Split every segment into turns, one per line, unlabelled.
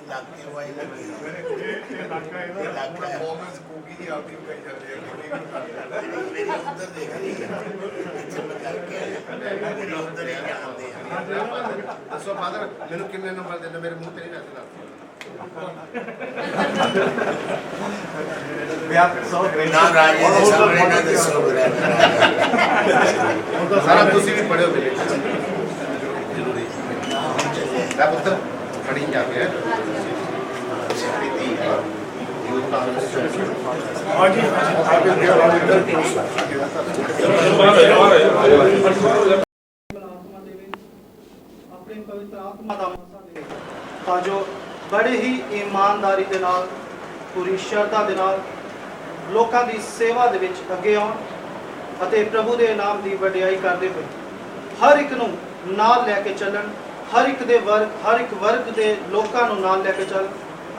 ਇਲਾਕੇ ਵਾਈ ਲੱਗੀ
performance cookie ਦੀ ਆਪਦੀ ਕਹੀ ਜਾਂਦੇ ਆ ਕਿੰਨੀ ਕੁ ਕਰਦੇ ਆ।
ਮੇਰੀ ਦੇਖ ਰਹੀ ਹੈ ਕਰਕੇ ਆਇਆ ਮੇਰੀ ਉਧਰ ਜਾਂਦੇ ਆ
ਦੱਸੋ ਫਾਦਰ ਮੈਨੂੰ ਕਿੰਨੇ ਨੰਬਰ ਦੇਣਾ ਮੇਰੇ ਮੂੰਹ ਤੇ ਨਹੀਂ ਵੈਸੇ ਦੱਸ
ਨਾ ਰਾਜੇ ਦੇ ਸਾਹਮਣੇ ਨਾ ਦੱਸੋ
ਸਾਰਾ ਤੁਸੀਂ ਵੀ ਪੜਿਓ ਮੇਰੇ ਲੈ ਪੁੱਤਰ ਖੜੀ ਜਾ ਕੇ ਸਿੱਧੀ ਯੂਥ ਕਾਂਗਰਸ
ਹਾਂਜੀ
ਪਰਮਾਤਮਾ ਦੇਵੇ ਆਪਣੀ ਪਵਿੱਤਰ ਆਤਮਾ ਦਾ ਮਸਾ ਦੇਵੇ ਤਾਂ ਜੋ ਬੜੇ ਹੀ ਇਮਾਨਦਾਰੀ ਦੇ ਨਾਲ ਪੂਰੀ ਸ਼ਰਧਾ ਦੇ ਨਾਲ ਲੋਕਾਂ ਦੀ ਸੇਵਾ ਦੇ ਵਿੱਚ ਅੱਗੇ ਆਉਣ ਅਤੇ ਪ੍ਰਭੂ ਦੇ ਨਾਮ ਦੀ ਵਡਿਆਈ ਕਰਦੇ ਹੋਏ ਹਰ ਇੱਕ ਨੂੰ ਨਾਲ ਲੈ ਕੇ ਚੱਲਣ ਹਰ ਇੱਕ ਦੇ ਵਰਗ ਹਰ ਇੱਕ ਵਰਗ ਦੇ ਲੋਕਾਂ ਨੂੰ ਨਾਲ ਲੈ ਕੇ ਚੱਲ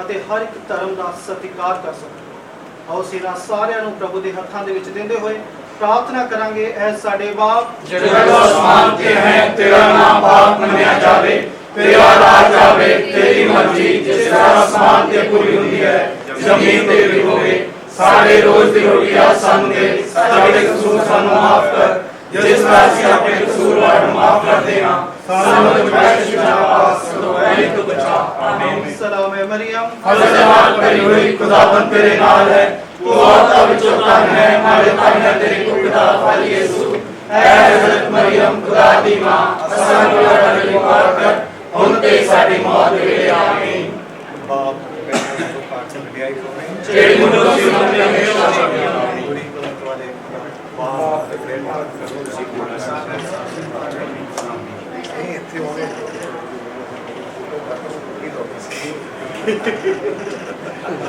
ਅਤੇ ਹਰ ਇੱਕ ਧਰਮ ਦਾ ਸਤਿਕਾਰ ਕਰ ਸਕਣ ਆਓ ਸਿਰਾ ਸਾਰਿਆਂ ਨੂੰ ਪ੍ਰਭੂ ਦੇ ਹੱਥਾਂ ਦੇ ਵਿੱਚ ਦਿੰਦੇ ਹੋਏ ਪ੍ਰਾਰਥਨਾ ਕਰਾਂਗੇ, ਐ ਸਾਡੇ ਬਾਪ।
ਜਿਹੜੇ ਆਸਮਾਨ ਤੇ ਹੈ, ਤੇਰਾ ਨਾਮ ਪਾਕ ਮੰਨਿਆ ਜਾਵੇ, ਤੇਰਾ ਰਾਜ ਆਵੇ ਤੇਰੀ ਮਰਜ਼ੀ, ਜਿਸ ਤਰ੍ਹਾਂ ਆਸਮਾਨ ਤੇ ਪੂਰੀ ਹੁੰਦੀ ਹੈ, ਜ਼ਮੀਨ ਤੇ ਵੀ ਹੋਵੇ ਸਾਡੇ ਰੋਜ਼ ਦੀ ਰੋਟੀ ਆ ਸਾਨੂੰ ਦੇ, ਸਾਡੇ ਕਸੂਰ ਸਾਨੂੰ ਮਾਫ ਕਰ, ਜਿਸ ਤਰ੍ਹਾਂ ਅਸੀਂ ਆਪਣੇ ਕਸੂਰਵਾਰ ਨੂੰ ਮਾਫ ਕਰਦੇ ਹਾਂ ਸਾਨੂੰ ਦੁਸ਼ਮਣ ਸ਼ਿਕਾਰ ਤੋਂ ਐ ਤੋਂ ਬਚਾ ਆਮੀਨ
ਸਲਾਮ ਹੈ ਮਰੀਮ
ਹਜ਼ਰਤ ਜਮਾਲ ਭਰੀ ਹੋਈ ਖੁਦਾਵੰਦ ਤੇਰੇ ਨਾਲ ਹੈ ਤੂੰ ਔਰਤਾਂ ਵਿੱਚੋਂ ਧਨ ਹੈ ਮਾਰੇ ਧਨ ਹੈ ਤੇਰੇ ਕੋਲ ਦਾ ਫਲ ਯਿਸੂ ਐ ਹਜ਼ਰਤ ਮਰੀਮ ਖੁਦਾ ਦੀ ਮਾਂ ਸਾਨੂੰ ਲੜਾ ਲਈ ਮਾਰ ਕਰ ਹੁਣ ਤੇ ਸਾਡੀ ਮੌਤ ਦੇ ਵੇਲੇ ਆਮੀਨ
ਬਾਪ ਬੈਠੇ ਤੋਂ ਪਾਠ ਵਡਿਆਈ ਹੋਵੇ
ਜਿਹੜੀ ਮਨੁੱਖ ਦੀ ਮੰਨਦੇ ਹਮੇਸ਼ਾ ਆਮੀਨ
ਪੂਰੀ ਕੁਦਰਤ ਵਾਲੇ ਬਾਪ ਦੇ ਪ੍ਰੇਮ ਤੁਸੀਂ ਕੋਲ ਇਹ ਇੱਥੇ ਹੋਵੇ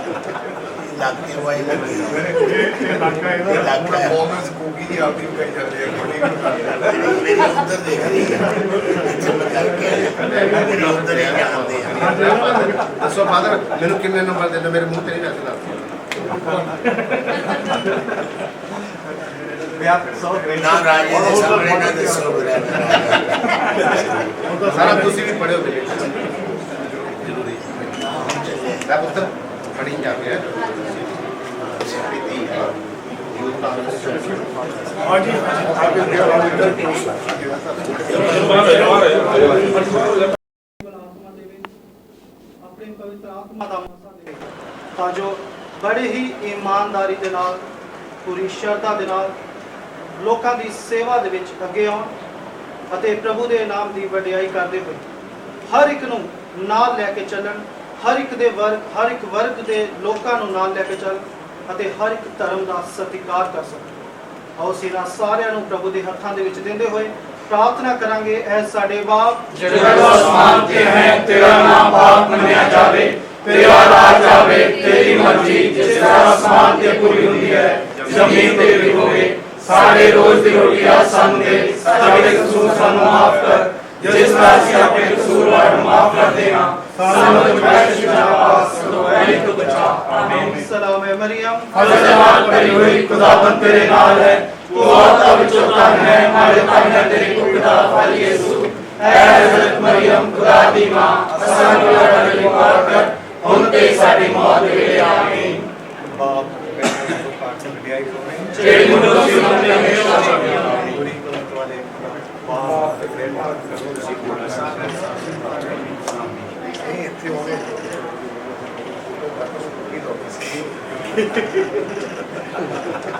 ਇਲਾਕੇ ਵਾਈ ਲੱਗੀ
ਇਲਾਕਾ
ਹੈ।
ਪਰਫਾਰਮੈਂਸ ਕੂਕੀ ਦੀ ਆਪਦੀ ਕਹੀ ਜਾਂਦੇ ਆ ਕਿੰਨੀ
ਮੇਰੀ ਉਧਰ ਦੇਖ ਰਹੀ ਹੈ ਇੱਥੇ ਕਰਕੇ ਮੇਰੀ ਉਧਰ ਹੀ ਜਾਂਦੇ ਆ
ਦੱਸੋ ਫਾਦਰ ਮੈਨੂੰ ਕਿੰਨੇ ਨੰਬਰ ਦੇਣਾ ਮੇਰੇ ਮੂੰਹ ਤੇ ਨਹੀਂ ਵੈਸੇ ਦੱਸ
ਨਾ ਰਾਜੇ ਦੇ ਸਾਹਮਣੇ ਨਾ ਦੱਸੋ ਮੇਰਾ
ਸਾਰਾ ਤੁਸੀਂ ਵੀ ਪੜਿਓ ਮੇਰੇ ਜ਼ਰੂਰੀ ਲੈ ਪੁੱਤਰ ਖੜੀ ਜਾ ਕੇ ਸਿੱਧੀ ਯੂਥ ਕਾਂਗਰਸ
ਹਾਂਜੀ
ਪਰਮਾਤਮਾ ਦੇਵੇ ਆਪਣੀ ਪਵਿੱਤਰ ਆਤਮਾ ਦਾ ਮਸਾ ਦੇਵੇ ਤਾਂ ਜੋ ਬੜੇ ਹੀ ਇਮਾਨਦਾਰੀ ਦੇ ਨਾਲ ਪੂਰੀ ਸ਼ਰਧਾ ਦੇ ਨਾਲ ਲੋਕਾਂ ਦੀ ਸੇਵਾ ਦੇ ਵਿੱਚ ਅੱਗੇ ਆਉਣ ਅਤੇ ਪ੍ਰਭੂ ਦੇ ਨਾਮ ਦੀ ਵਡਿਆਈ ਕਰਦੇ ਹੋਏ ਹਰ ਇੱਕ ਨੂੰ ਨਾਲ ਲੈ ਕੇ ਚੱਲਣ, ਹਰ ਇੱਕ ਦੇ ਵਰਗ, ਹਰ ਇੱਕ ਵਰਗ ਦੇ ਲੋਕਾਂ ਨੂੰ ਨਾਲ ਲੈ ਕੇ ਚੱਲ ਅਤੇ ਹਰ ਇੱਕ ਧਰਮ ਦਾ ਸਤਿਕਾਰ ਕਰ ਸਕਣ। ਆਓ ਸਿਰਾ ਸਾਰਿਆਂ ਨੂੰ ਪ੍ਰਭੂ ਦੇ ਹੱਥਾਂ ਦੇ ਵਿੱਚ ਦਿੰਦੇ ਹੋਏ ਪ੍ਰਾਰਥਨਾ ਕਰਾਂਗੇ, ਐ ਸਾਡੇ ਬਾਪ।
ਜਿਹੜੇ ਆਸਮਾਨ ਤੇ ਹੈ, ਤੇਰਾ ਨਾਮ ਪਾਕ ਮੰਨਿਆ ਜਾਵੇ, ਤੇਰਾ ਰਾਜ ਆਵੇ ਤੇਰੀ ਮਰਜ਼ੀ, ਜਿਸ ਤਰ੍ਹਾਂ ਆਸਮਾਨ ਤੇ ਪੂਰੀ ਹੁੰਦੀ ਹੈ, ਜ਼ਮੀਨ ਤੇ ਵੀ ਹੋਵੇ ਸਾਡੇ ਰੋਜ਼ ਦੀ ਰੋਟੀ ਆ ਸਾਨੂੰ ਦੇ ਸਾਡੇ ਕਸੂਰ ਸਾਨੂੰ ਮਾਫ ਕਰ ਜਿਸ ਤਰ੍ਹਾਂ ਅਸੀਂ ਆਪਣੇ ਕਸੂਰਵਾਰ ਨੂੰ ਮਾਫ ਕਰਦੇ ਹਾਂ ਸਾਨੂੰ ਦੁਸ਼ਮਣ ਸ਼ਿਕਾਰ ਤੋਂ ਐ ਤੋਂ ਬਚਾ ਆਮੀਨ
ਸਲਾਮ ਹੈ ਮਰੀਮ
ਹਜ਼ਰਤ ਜਮਾਲ ਭਰੀ ਹੋਈ ਖੁਦਾਵੰਦ ਤੇਰੇ ਨਾਲ ਹੈ ਤੂੰ ਔਰਤਾਂ ਵਿੱਚੋਂ ਧਨ ਹੈ ਮਾਰੇ ਧਨ ਹੈ ਤੇਰੇ ਕੋਲ ਦਾ ਫਲ ਯਿਸੂ ਐ ਹਜ਼ਰਤ ਮਰੀਮ ਖੁਦਾ ਦੀ ਮਾਂ ਸਾਨੂੰ ਲੜਾ ਲਈ ਮਾਰ ਕਰ ਹੁਣ ਤੇ ਸਾਡੀ ਮੌਤ ਦੇ ਵੇਲੇ ਆਮੀਨ
ਬਾਪ ਬੈਠੇ ਤੋਂ ਪਾਠ ਵਡਿਆਈ ਹੋਵੇ
ਜਿਹੜੀ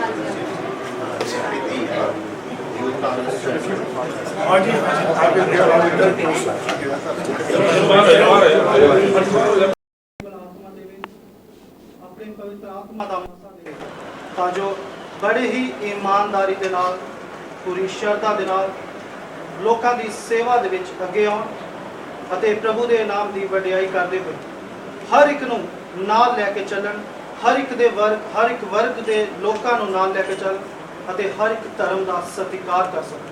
ਯੂਥ ਕਾਂਗਰਸ
ਹਾਂਜੀ
ਪਰਮਾਤਮਾ ਦੇਵੇ ਆਪਣੀ ਪਵਿੱਤਰ ਆਤਮਾ ਦਾ ਮਸਾ ਤਾਂ ਜੋ ਬੜੇ ਹੀ ਇਮਾਨਦਾਰੀ ਦੇ ਨਾਲ, ਪੂਰੀ ਸ਼ਰਧਾ ਦੇ ਨਾਲ ਲੋਕਾਂ ਦੀ ਸੇਵਾ ਦੇ ਵਿੱਚ ਅੱਗੇ ਆਉਣ ਅਤੇ ਪ੍ਰਭੂ ਦੇ ਨਾਮ ਦੀ ਵਡਿਆਈ ਕਰਦੇ ਹੋਏ ਹਰ ਇੱਕ ਨੂੰ ਨਾਲ ਲੈ ਕੇ ਚੱਲਣ, ਹਰ ਇੱਕ ਦੇ ਵਰਗ, ਹਰ ਇੱਕ ਵਰਗ ਦੇ ਲੋਕਾਂ ਨੂੰ ਨਾਲ ਲੈ ਕੇ ਚੱਲਣ। ਅਤੇ ਹਰ ਇੱਕ ਧਰਮ ਦਾ ਸਤਿਕਾਰ ਕਰ ਸਕਣ।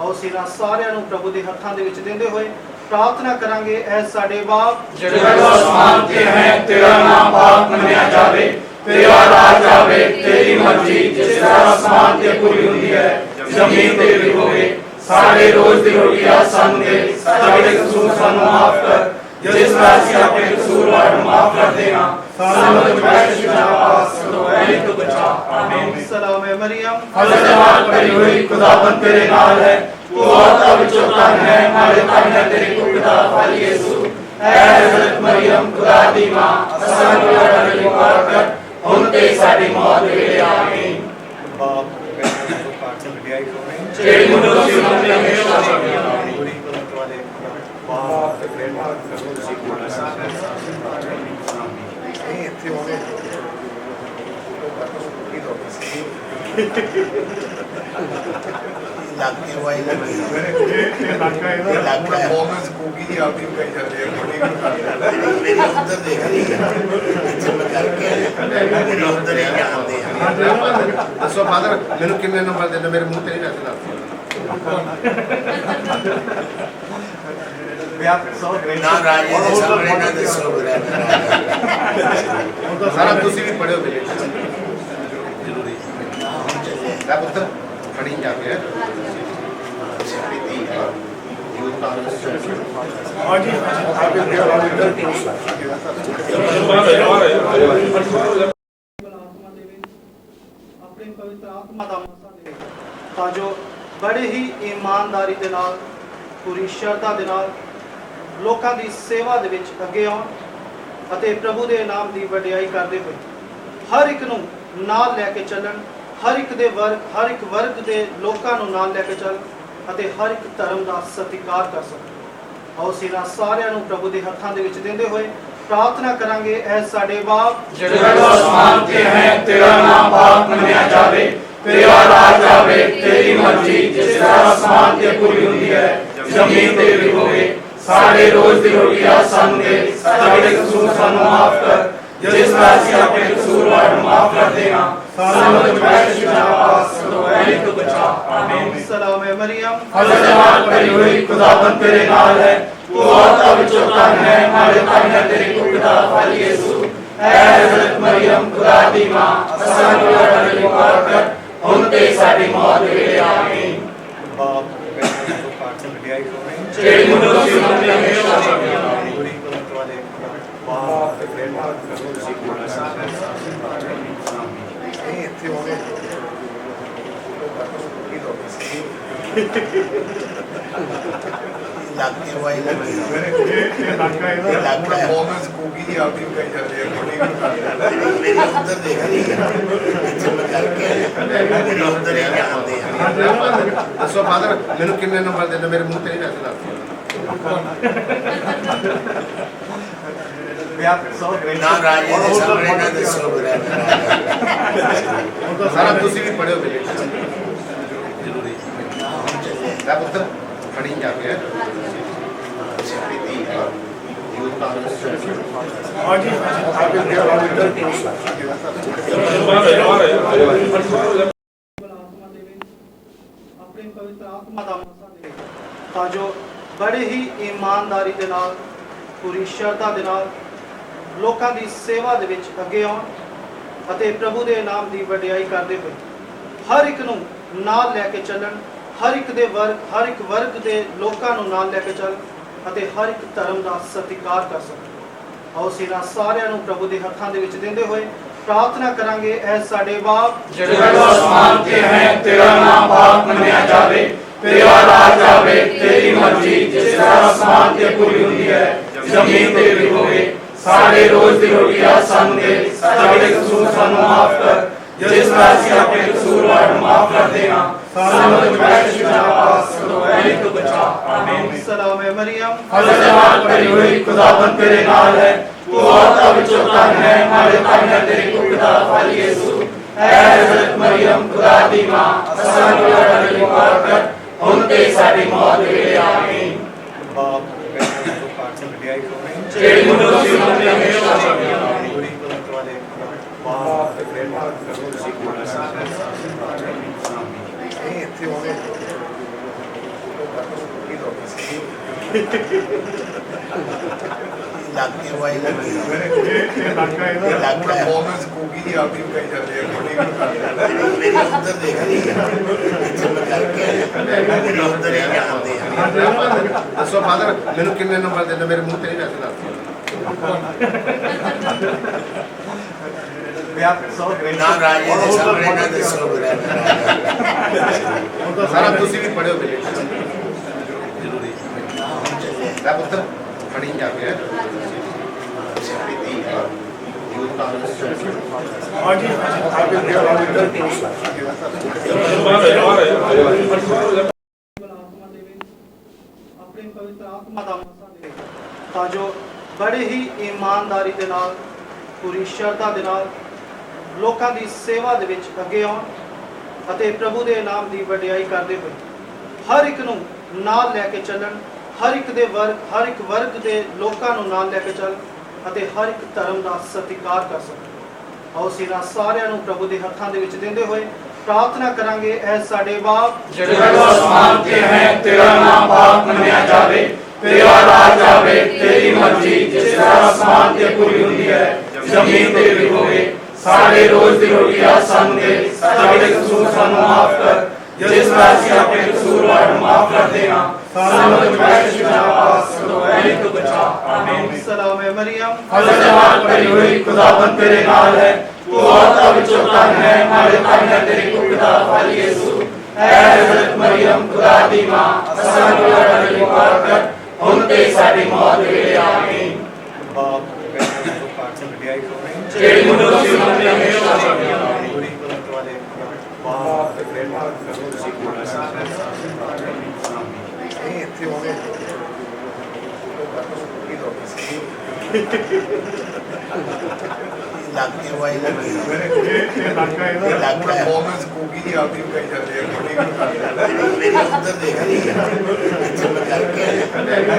ਆਓ ਅਸੀਂ ਇਹਨਾਂ ਸਾਰਿਆਂ ਨੂੰ ਪ੍ਰਭੂ ਦੇ ਹੱਥਾਂ ਦੇ ਵਿੱਚ ਦਿੰਦੇ ਹੋਏ ਪ੍ਰਾਰਥਨਾ ਕਰਾਂਗੇ, ਐ ਸਾਡੇ ਬਾਪ
ਜਿਹੜਾ ਅਸਮਾਨ ਤੇ ਹੈ, ਤੇਰਾ ਨਾਮ ਪਾਕ ਮੰਨਿਆ ਜਾਵੇ, ਤੇਰਾ ਰਾਜ ਆਵੇ ਤੇਰੀ ਮਰਜ਼ੀ, ਜਿਸ ਤਰ੍ਹਾਂ ਅਸਮਾਨ ਤੇ ਪੂਰੀ ਹੁੰਦੀ ਹੈ, ਜ਼ਮੀਨ ਤੇ ਵੀ ਹੋਵੇ ਸਾਡੇ ਰੋਜ਼ ਦੀ ਰੋਟੀ ਆ ਸਾਨੂੰ ਦੇ, ਸਾਡੇ ਕਸੂਰ ਸਾਨੂੰ ਮਾਫ ਕਰ। ਜਿਸ ਤਰ੍ਹਾਂ ਅਸੀਂ ਆਪਣੇ ਕਸੂਰਵਾਰ ਨੂੰ ਮਾਫ ਕਰਦੇ ਹਾਂ ਸਾਨੂੰ ਦੁਸ਼ਮਣ ਦਾ ਪਾਸ ਕਰੋ ਐ ਤੋਂ ਬਚਾ ਆਮੀਨ
ਸਲਾਮ ਹੈ ਮਰੀਮ
ਹਜ਼ਰਤ ਜਮਾਤ ਭਰੀ ਹੋਈ ਖੁਦਾਵੰਦ ਤੇਰੇ ਨਾਲ ਹੈ ਤੂੰ ਔਰਤਾਂ ਵਿੱਚੋਂ ਧਨ ਹੈ ਨਾਲੇ ਧਨ ਹੈ ਤੇਰੇ ਪੁੱਤ ਦਾ ਫਲ ਯਿਸੂ ਐ ਹਜ਼ਰਤ ਮਰੀਮ ਖੁਦਾ ਦੀ ਮਾਂ ਸਾਨੂੰ ਲੜਾ ਲਈ ਮਾਰ ਕਰ ਹੁਣ ਤੇ ਸਾਡੀ ਮੌਤ ਦੇ ਵੇਲੇ ਆਮੀਨ
ਬਾਪ ਕਹਿੰਦੇ ਨੇ ਪਾਠ ਵਡਿਆਈ ਹੋਵੇ
ਜਿਹੜੀ ਮੁੱਢੋਂ ਸੀ ਹੁਣ ਤੇ ਹਮੇਸ਼ਾ ਰਹੇਗੀ ਆਮੀਨ
ਪੂਰੀ ਬਰਕਤ ਵਾਲੇ ਬਾਪ ਤੇ ਪ੍ਰੇਮਾ ਕਰੋ ਤੁਸੀਂ ਕੋਲ ਇਹ ਇੱਥੇ ਹੋਵੇ
ਲੱਗਦੀ। ਹੋਈ ਲੱਗੀ
ਇਹ ਇਹ ਇਲਾਕਾ ਇਹਦਾ
ਇਲਾਕਾ ਹੈ।
ਪਰਫਾਰਮੈਂਸ ਕੋਗੀ ਦੀ ਆਪਦੀ ਕਹੀ ਜਾਂਦੇ
ਲੈ ਪੁੱਤਰ ਪੜੀ ਜਾ ਕੇ
ਹਾਂਜੀ
ਆਤਮਾ ਦੇਵੇ ਆਪਣੀ ਪਵਿੱਤਰ ਆਤਮਾ ਦਾ ਮਸਾ ਦੇਵੇ ਤਾਂ ਜੋ ਬੜੇ ਹੀ ਇਮਾਨਦਾਰੀ ਦੇ ਨਾਲ ਪੂਰੀ ਸ਼ਰਧਾ ਦੇ ਨਾਲ ਲੋਕਾਂ ਦੀ ਸੇਵਾ ਦੇ ਵਿੱਚ ਅੱਗੇ ਆਉਣ ਅਤੇ ਪ੍ਰਭੂ ਦੇ ਨਾਮ ਦੀ ਵਡਿਆਈ ਕਰਦੇ ਹੋਏ ਹਰ ਇੱਕ ਨੂੰ ਨਾਲ ਲੈ ਕੇ ਚੱਲਣ। ਹਰ ਇੱਕ ਦੇ ਵਰਗ ਹਰ ਇੱਕ ਵਰਗ ਦੇ ਲੋਕਾਂ ਨੂੰ ਨਾਲ ਲੈ ਕੇ ਚੱਲ ਅਤੇ ਹਰ ਇੱਕ ਧਰਮ ਦਾ ਸਤਿਕਾਰ ਕਰ ਸਕਣ। ਆਓ ਅਸੀਂ ਇਹਨਾਂ ਸਾਰਿਆਂ ਨੂੰ ਪ੍ਰਭੂ ਦੇ ਹੱਥਾਂ ਦੇ ਵਿੱਚ ਦਿੰਦੇ ਹੋਏ ਪ੍ਰਾਰਥਨਾ ਕਰਾਂਗੇ, ਐ ਸਾਡੇ ਬਾਪ
ਜਿਹੜਾ ਅਸਮਾਨ ਤੇ ਹੈ, ਤੇਰਾ ਨਾਮ ਪਾਕ ਮੰਨਿਆ ਜਾਵੇ, ਤੇਰਾ ਰਾਜ ਆਵੇ ਤੇਰੀ ਮਰਜ਼ੀ, ਜਿਸ ਤਰ੍ਹਾਂ ਅਸਮਾਨ ਤੇ ਪੂਰੀ ਹੁੰਦੀ ਹੈ, ਜ਼ਮੀਨ ਤੇ ਵੀ ਹੋਵੇ, ਸਾਡੇ ਰੋਜ਼ ਦੀ ਰੋਟੀ ਆ ਸਾਨੂੰ ਦੇ, ਸਾਡੇ ਕਸੂਰ ਸਾਨੂੰ ਮਾਫ ਕਰ। ਜਿਸ ਤਰ੍ਹਾਂ ਅਸੀਂ ਆਪਣੇ ਕਸੂਰਵਾਰ ਨੂੰ ਮਾਫ ਕਰਦੇ ਹਾਂ ਸਾਨੂੰ ਦੁਸ਼ਮਣ ਦਾ ਪਾਸ ਕਰੋ ਐ ਤੋਂ ਬਚਾ ਆਮੀਨ
ਸਲਾਮ ਹੈ ਮਰੀਮ
ਹਜ਼ਰਤ ਜਮਾਤ ਭਰੀ ਹੋਈ ਖੁਦਾਵੰਦ ਤੇਰੇ ਨਾਲ ਹੈ ਤੂੰ ਔਰਤਾਂ ਵਿੱਚੋਂ ਧਨ ਹੈ ਨਾਲੇ ਧਨ ਹੈ ਤੇਰੇ ਪੁੱਤ ਦਾ ਫਲ ਯਿਸੂ ਐ ਹਜ਼ਰਤ ਮਰੀਮ ਖੁਦਾ ਦੀ ਮਾਂ ਸਾਨੂੰ ਲੜਾ ਲਈ ਮਾਰ ਕਰ ਹੁਣ ਤੇ ਸਾਡੀ ਮੌਤ ਦੇ ਵੇਲੇ ਆਮੀਨ
ਬਾਪ ਕਹਿੰਦੇ ਨੇ ਪਾਠ ਵਡਿਆਈ ਹੋਵੇ
ਜਿਹੜੀ ਮੁੱਢੋਂ ਸੀ ਹੁਣ ਤੇ ਹਮੇਸ਼ਾ ਰਹੇਗੀ ਆਮੀਨ
ਪੂਰੀ ਬਰਕਤ ਵਾਲੇ ਬਾਪ ਤੇ ਪ੍ਰੇਮਾ ਇਲਾਕਾ ਇਹਦਾ
ਇਲਾਕਾ
ਪਰਫਾਰਮੈਂਸ ਕੋਗੀ ਦੀ ਆਪਦੀ ਕਹੀ ਜਾਂਦੇ ਆ ਬੜੀ ਗੱਲ ਕਰਦੇ
ਮੇਰੀ ਉਧਰ ਦੇਖ ਰਹੀ ਇੱਥੇ ਕਰਕੇ ਮੇਰੀ ਉਧਰ ਹੀ ਜਾਣਦੇ ਆ
ਦੱਸੋ ਫਾਦਰ ਮੈਨੂੰ ਕਿੰਨੇ ਨੰਬਰ ਦੇਣਾ ਮੇਰੇ ਮੂੰਹ ਤੇ ਨਹੀਂ ਰੱਖਦਾ
ਵਿਆਹ ਸੌ
ਨਾ ਰਾਜੇ ਦੇ ਸਾਹਮਣੇ ਨਾ ਦੱਸੋ ਮੇਰਾ
ਸਾਰਾ ਤੁਸੀਂ ਵੀ ਪੜਿਓ ਮੇਰੇ ਜ਼ਰੂਰੀ। ਲੈ ਪੁੱਤਰ ਪੜੀ ਜਾ ਕੇ
ਹਾਂਜੀ
ਆਤਮਾ ਦੇਵੇ ਆਪਣੀ ਪਵਿੱਤਰ ਆਤਮਾ ਦਾ ਮਸਾ ਦੇਵੇ ਤਾਂ ਜੋ ਬੜੇ ਹੀ ਇਮਾਨਦਾਰੀ ਦੇ ਨਾਲ, ਪੂਰੀ ਸ਼ਰਧਾ ਦੇ ਨਾਲ ਲੋਕਾਂ ਦੀ ਸੇਵਾ ਦੇ ਵਿੱਚ ਅੱਗੇ ਆਉਣ ਅਤੇ ਪ੍ਰਭੂ ਦੇ ਨਾਮ ਦੀ ਵਡਿਆਈ ਕਰਦੇ ਹੋਏ ਹਰ ਇੱਕ ਨੂੰ ਨਾਲ ਲੈ ਕੇ ਚੱਲਣ, ਹਰ ਇੱਕ ਦੇ ਵਰਗ ਹਰ ਇੱਕ ਵਰਗ ਦੇ ਲੋਕਾਂ ਨੂੰ ਨਾਲ ਲੈ ਕੇ ਚੱਲ ਅਤੇ ਹਰ ਇੱਕ ਧਰਮ ਦਾ ਸਤਿਕਾਰ ਕਰ ਸਕਣ। ਆਓ ਅਸੀਂ ਸਾਰਿਆਂ ਨੂੰ ਪ੍ਰਭੂ ਦੇ ਹੱਥਾਂ ਦੇ ਵਿੱਚ ਦਿੰਦੇ ਹੋਏ ਪ੍ਰਾਰਥਨਾ ਕਰਾਂਗੇ ਐ ਸਾਡੇ ਬਾਪ
ਜਿਹੜਾ ਅਸਮਾਨ ਤੇ ਹੈ, ਤੇਰਾ ਨਾਮ ਪਾਕ ਮੰਨਿਆ ਜਾਵੇ। ਤੇਰਾ ਰਾਜ ਆਵੇ ਤੇਰੀ ਮਰਜ਼ੀ ਜਿਸ ਤਰ੍ਹਾਂ ਅਸਮਾਨ ਤੇ ਪੂਰੀ ਹੁੰਦੀ ਹੈ ਜ਼ਮੀਨ ਤੇ ਵੀ ਹੋਵੇ ਸਾਡੇ ਰੋਜ਼ ਦੀ ਰੋਟੀ ਆ ਸਾਨੂੰ ਦੇ ਸਾਡੇ ਕਸੂਰ ਸਾਨੂੰ ਮਾਫ ਕਰ ਜਿਸ ਤਰ੍ਹਾਂ ਅਸੀਂ ਆਪਣੇ ਕਸੂਰਵਾਰ ਨੂੰ ਮਾਫ ਕਰਦੇ ਹਾਂ ਸਾਨੂੰ ਦੁਸ਼ਮਣ ਦਾ ਪਾਸ ਕਰੋ ਐ ਤੋਂ ਬਚਾ ਆਮੀਨ
ਸਲਾਮ ਹੈ ਮਰੀਮ
ਹਜ਼ਰਤ ਜਮਾਤ ਭਰੀ ਹੋਈ ਖੁਦਾਵੰਦ ਤੇਰੇ ਨਾਲ ਹੈ ਤੂੰ ਔਰਤਾਂ ਵਿੱਚੋਂ ਧਨ ਹੈ ਨਾਲੇ ਧਨ ਹੈ ਤੇਰੇ ਪੁੱਤ ਦਾ ਫਲ ਯਿਸੂ ਐ ਹਜ਼ਰਤ ਮਰੀਮ ਖੁਦਾ ਦੀ ਮਾਂ ਸਾਨੂੰ ਲੜਾ ਲਈ ਮਾਰ ਕਰ ਹੁਣ ਤੇ ਸਾਡੀ ਮੌਤ ਦੇ ਵੇਲੇ ਆਮੀਨ।
ਬਾਪ ਕਹਿੰਦੇ ਨੇ
ਜਿਹੜੀ ਮਨੁੱਖ ਜੀਵਨ ਦੇ ਹਮੇਸ਼ਾ ਚੱਲਦੀ
ਪੂਰੀ ਕਰਨ ਵਾਲੇ ਬਾਪ ਤੇ ਬੇਟਾ ਕਰੋ ਤੁਸੀਂ ਇਹ ਇੱਥੇ ਹੋਵੇ ਕੀ ਲੋਕ
ਲੱਗੇ ਵਾਈ ਲੱਗੀ
ਇਹ ਲੱਗਾ ਇਹਦਾ
ਹੈ।
ਪਰਫਾਰਮੈਂਸ ਕੋਗੀ ਦੀ ਆਪਦੀ ਕਹੀ ਜਾਂਦੇ ਆ ਕੋਈ ਨਹੀਂ
ਮੇਰੇ ਉੱਧਰ ਦੇਖ ਰਹੀ ਹੈ ਇੱਥੇ ਮੈਂ ਕਰਕੇ। ਮੇਰੇ ਉੱਧਰ ਹੀ ਜਾਂਦੇ ਆ।
ਦੱਸੋ ਫਾਦਰ ਮੈਨੂੰ ਕਿੰਨੇ ਨੰਬਰ ਦੇਣਾ ਮੇਰੇ ਮੂੰਹ ਤੇ ਨਹੀਂ ਵੈਸੇ
ਵਿਆਹ ਸੋ ਗ੍ਰੇਟ
ਨਾ ਰਾਜੇ ਦੇ ਸਾਹਮਣੇ ਨਾ ਦੱਸੋ
ਦੱਸ ਸਾਰਾ ਤੁਸੀਂ ਵੀ ਪੜਿਓ ਮੇਰੇ ਜ਼ਰੂਰੀ ਲੈ ਪੁੱਤਰ ਪੜੀ ਜਾ ਕੇ
ਆਤਮਾ ਦੇਵੇ ਆਪਣੀ ਪਵਿੱਤਰ ਆਤਮਾ ਦਾ ਮਸਾ ਦੇਵੇ ਤਾਂ ਜੋ ਬੜੇ ਹੀ ਇਮਾਨਦਾਰੀ ਦੇ ਨਾਲ ਪੂਰੀ ਸ਼ਰਧਾ ਦੇ ਨਾਲ ਲੋਕਾਂ ਦੀ ਸੇਵਾ ਦੇ ਵਿੱਚ ਅੱਗੇ ਆਉਣ ਅਤੇ ਪ੍ਰਭੂ ਦੇ ਨਾਮ ਦੀ ਵਡਿਆਈ ਕਰਦੇ ਹੋਏ ਹਰ ਇੱਕ ਨੂੰ ਨਾਲ ਲੈ ਕੇ ਚੱਲਣ। ਹਰ ਇੱਕ ਦੇ ਵਰਗ ਹਰ ਇੱਕ ਵਰਗ ਦੇ ਲੋਕਾਂ ਨੂੰ ਨਾਲ ਲੈ ਕੇ ਚੱਲ ਅਤੇ ਹਰ ਇੱਕ ਧਰਮ ਦਾ ਸਤਿਕਾਰ ਕਰ ਸਕਣ ਆਓ ਅਸੀਂ ਇਹਨਾਂ ਸਾਰਿਆਂ ਨੂੰ ਪ੍ਰਭੂ ਦੇ ਹੱਥਾਂ ਦੇ ਵਿੱਚ ਦਿੰਦੇ ਹੋਏ ਪ੍ਰਾਰਥਨਾ ਕਰਾਂਗੇ ਐ ਸਾਡੇ ਬਾਪ
ਜਿਹੜਾ ਅਸਮਾਨ ਤੇ ਹੈ, ਤੇਰਾ ਨਾਮ ਪਾਕ ਮੰਨਿਆ ਜਾਵੇ, ਤੇਰਾ ਰਾਜ ਆਵੇ ਤੇਰੀ ਮਰਜ਼ੀ, ਜਿਸ ਤਰ੍ਹਾਂ ਅਸਮਾਨ ਤੇ ਪੂਰੀ ਹੁੰਦੀ ਹੈ, ਜ਼ਮੀਨ ਤੇ ਵੀ ਹੋਵੇ, ਸਾਡੇ ਰੋਜ਼ ਦੀ ਰੋਟੀ ਆ ਸਾਨੂੰ ਦੇ, ਸਾਡੇ ਕਸੂਰ ਸਾਨੂੰ ਮਾਫ ਕਰ, ਜਿਸ ਤਰ੍ਹਾਂ ਅਸੀਂ ਆਪਣੇ ਕਸੂਰਵਾਰ ਨੂੰ ਮਾਫ ਕਰਦੇ ਹਾਂ ਸਾਨੂੰ ਜਮਾਇਸ਼ ਵਿੱਚ ਨਾ ਪਾਸ ਕਰੋ ਐਨੀ ਤੋਂ ਬਚਾ ਆਮੀਨ
ਸਲਾਮ ਹੈ ਮਰੀਮ
ਹਜ਼ਰਤ ਜਮਾਤ ਭਰੀ ਹੋਈ ਖੁਦਾਵੰਦ ਤੇਰੇ ਨਾਲ ਹੈ ਤੂੰ ਔਰਤਾਂ ਵਿੱਚੋਂ ਧਨ ਹੈ ਮਾਰੇ ਧਨ ਹੈ ਤੇਰੇ ਪੁੱਤ ਦਾ ਫਲ ਯਿਸੂ ਐ ਹਜ਼ਰਤ ਮਰੀਮ ਖੁਦਾ ਦੀ ਮਾਂ ਅਸਾਂ ਨੂੰ ਲੜਨ ਲਈ ਮਾਰ ਕਰ ਹੁਣ ਤੇ ਸਾਡੀ ਮੌਤ ਵੇਲੇ ਆਮੀਨ
ਬਾਪ ਤੇ ਬੇਟਾ ਤੋਂ ਪਾਠ ਵਡਿਆਈ ਹੋਵੇ
ਜਿਹੜੀ ਮਨੁੱਖ ਜੀਵਨ ਦੇ ਹਮੇਸ਼ਾ ਚੱਲਦੀ ਹੈ
ਪੂਰੀ ਕਰਨ ਵਾਲੇ ਬਾਪ ਤੇ ਬੇਟਾ ਕਰੋ ਤੁਸੀਂ ਇਹ ਇੱਥੇ ਹੋਵੇ ਕੀ ਲੋਕ ਸੀ
ਲੱਗੇ ਵਾਈ ਲੱਗੀ
ਇਹ ਲੱਗਾ ਇਹਦਾ
ਹੈ।
ਪਰਫਾਰਮੈਂਸ ਕੋਗੀ ਦੀ ਆਪਦੀ ਕਹੀ ਜਾਂਦੇ ਆ ਕੋਈ ਨਹੀਂ
ਮੇਰੇ ਉੱਧਰ ਦੇਖ ਰਹੀ ਹੈ ਇੱਥੇ ਮੈਂ ਕਰਕੇ।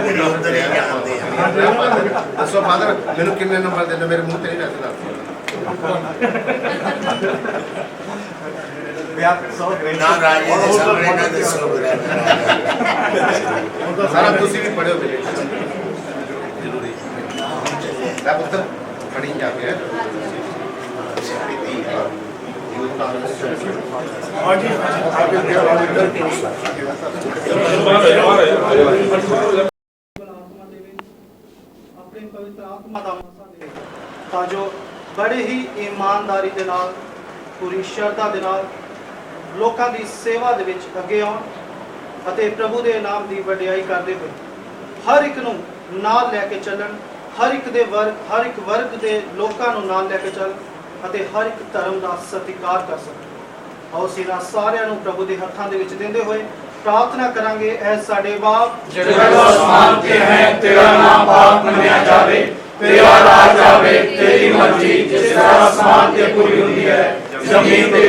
ਮੇਰੇ ਉੱਧਰ ਹੀ ਜਾਂਦੇ ਆ
ਦੱਸੋ ਫਾਦਰ ਮੈਨੂੰ ਕਿੰਨੇ ਨੰਬਰ ਦੇਣਾ ਮੇਰੇ ਮੂੰਹ ਤੇ ਨਹੀਂ ਵੈਸੇ
ਵਿਆਹ ਸੋ ਗ੍ਰੇਟ
ਨਾ ਰਾਜੇ ਦੇ ਸਾਹਮਣੇ ਨਾ ਦੱਸੋ ਮੇਰਾ
ਦੱਸ ਸਾਰਾ ਤੁਸੀਂ ਵੀ ਪੜਿਓ ਮੇਰੇ ਜ਼ਰੂਰੀ। ਲੈ ਪੁੱਤਰ ਪੜੀ ਜਾ ਕੇ।
ਆਤਮਾ ਦੇਵੇ ਆਪਣੀ ਪਵਿੱਤਰ ਆਤਮਾ ਦਾ ਮਸਾ ਦੇਵੇ ਤਾਂ ਜੋ ਬੜੇ ਹੀ ਇਮਾਨਦਾਰੀ ਦੇ ਨਾਲ ਪੂਰੀ ਸ਼ਰਧਾ ਦੇ ਨਾਲ ਲੋਕਾਂ ਦੀ ਸੇਵਾ ਦੇ ਵਿੱਚ ਅੱਗੇ ਆਉਣ ਅਤੇ ਪ੍ਰਭੂ ਦੇ ਨਾਮ ਦੀ ਵਡਿਆਈ ਕਰਦੇ ਹੋਏ ਹਰ ਇੱਕ ਨੂੰ ਨਾਲ ਲੈ ਕੇ ਚੱਲਣ, ਹਰ ਇੱਕ ਦੇ ਵਰਗ ਹਰ ਇੱਕ ਵਰਗ ਦੇ ਲੋਕਾਂ ਨੂੰ ਨਾਲ ਲੈ ਕੇ ਚੱਲ ਅਤੇ ਹਰ ਇੱਕ ਧਰਮ ਦਾ ਸਤਿਕਾਰ ਕਰ ਸਕਣ। ਆਓ ਅਸੀਂ ਸਾਰਿਆਂ ਨੂੰ ਪ੍ਰਭੂ ਦੇ ਹੱਥਾਂ ਦੇ ਵਿੱਚ ਦਿੰਦੇ ਹੋਏ ਪ੍ਰਾਰਥਨਾ ਕਰਾਂਗੇ, ਐ ਸਾਡੇ ਬਾਪ।
ਜਿਹੜਾ ਅਸਮਾਨ ਤੇ ਹੈ, ਤੇਰਾ ਨਾਮ ਪਾਕ ਮੰਨਿਆ ਜਾਵੇ, ਤੇਰਾ ਰਾਜ ਆਵੇ ਤੇਰੀ ਮਰਜ਼ੀ, ਜਿਸ ਤਰ੍ਹਾਂ ਅਸਮਾਨ ਤੇ ਪੂਰੀ ਹੁੰਦੀ ਹੈ, ਜ਼ਮੀਨ ਤੇ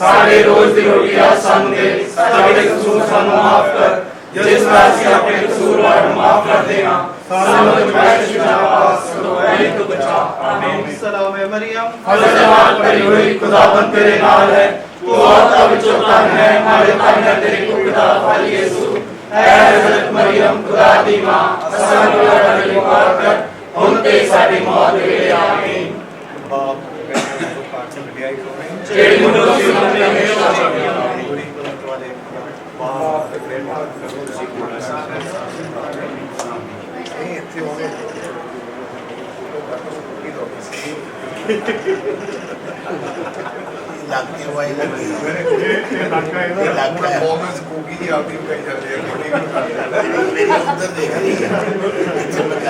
ਸਾਡੇ ਰੋਜ਼ ਦੀ ਰੋਟੀ ਆ ਸਾਨੂੰ ਦੇ ਸਾਡੇ ਕਸੂਰ ਸਾਨੂੰ ਮਾਫ ਕਰ ਜਿਸ ਤਰ੍ਹਾਂ ਅਸੀਂ ਆਪਣੇ ਕਸੂਰਵਾਰ ਨੂੰ ਮਾਫ ਕਰਦੇ ਹਾਂ ਸਾਨੂੰ ਜਮਾਇਸ਼ ਵਿੱਚ ਨਾ ਪਾਸ ਕਰੋ ਐਨੀ ਤੋਂ ਬਚਾ ਆਮੀਨ
ਸਲਾਮ ਹੈ ਮਰੀਮ
ਹਜ਼ਰਤ ਜਮਾਤ ਭਰੀ ਹੋਈ ਖੁਦਾਵੰਦ ਤੇਰੇ ਨਾਲ ਹੈ ਤੂੰ ਔਰਤਾਂ ਵਿੱਚੋਂ ਧਨ ਹੈ ਮਾਰੇ ਧਨ ਹੈ ਤੇਰੇ ਪੁੱਤ ਦਾ ਫਲ ਯਿਸੂ ਐ ਹਜ਼ਰਤ ਮਰੀਮ ਖੁਦਾ ਦੀ ਮਾਂ ਅਸਾਂ ਨੂੰ ਲੜਨ ਲਈ ਮਾਰ ਕਰ ਹੁਣ ਤੇ ਸਾਡੀ ਮੌਤ ਵੇਲੇ ਆਮੀਨ
ਬਾਪ ਤੇ ਬੇਟਾ ਤੋਂ ਪਾਠ ਵਡਿਆਈ ਹੋਵੇ
ਜਿਹੜੀ ਮਨੁੱਖ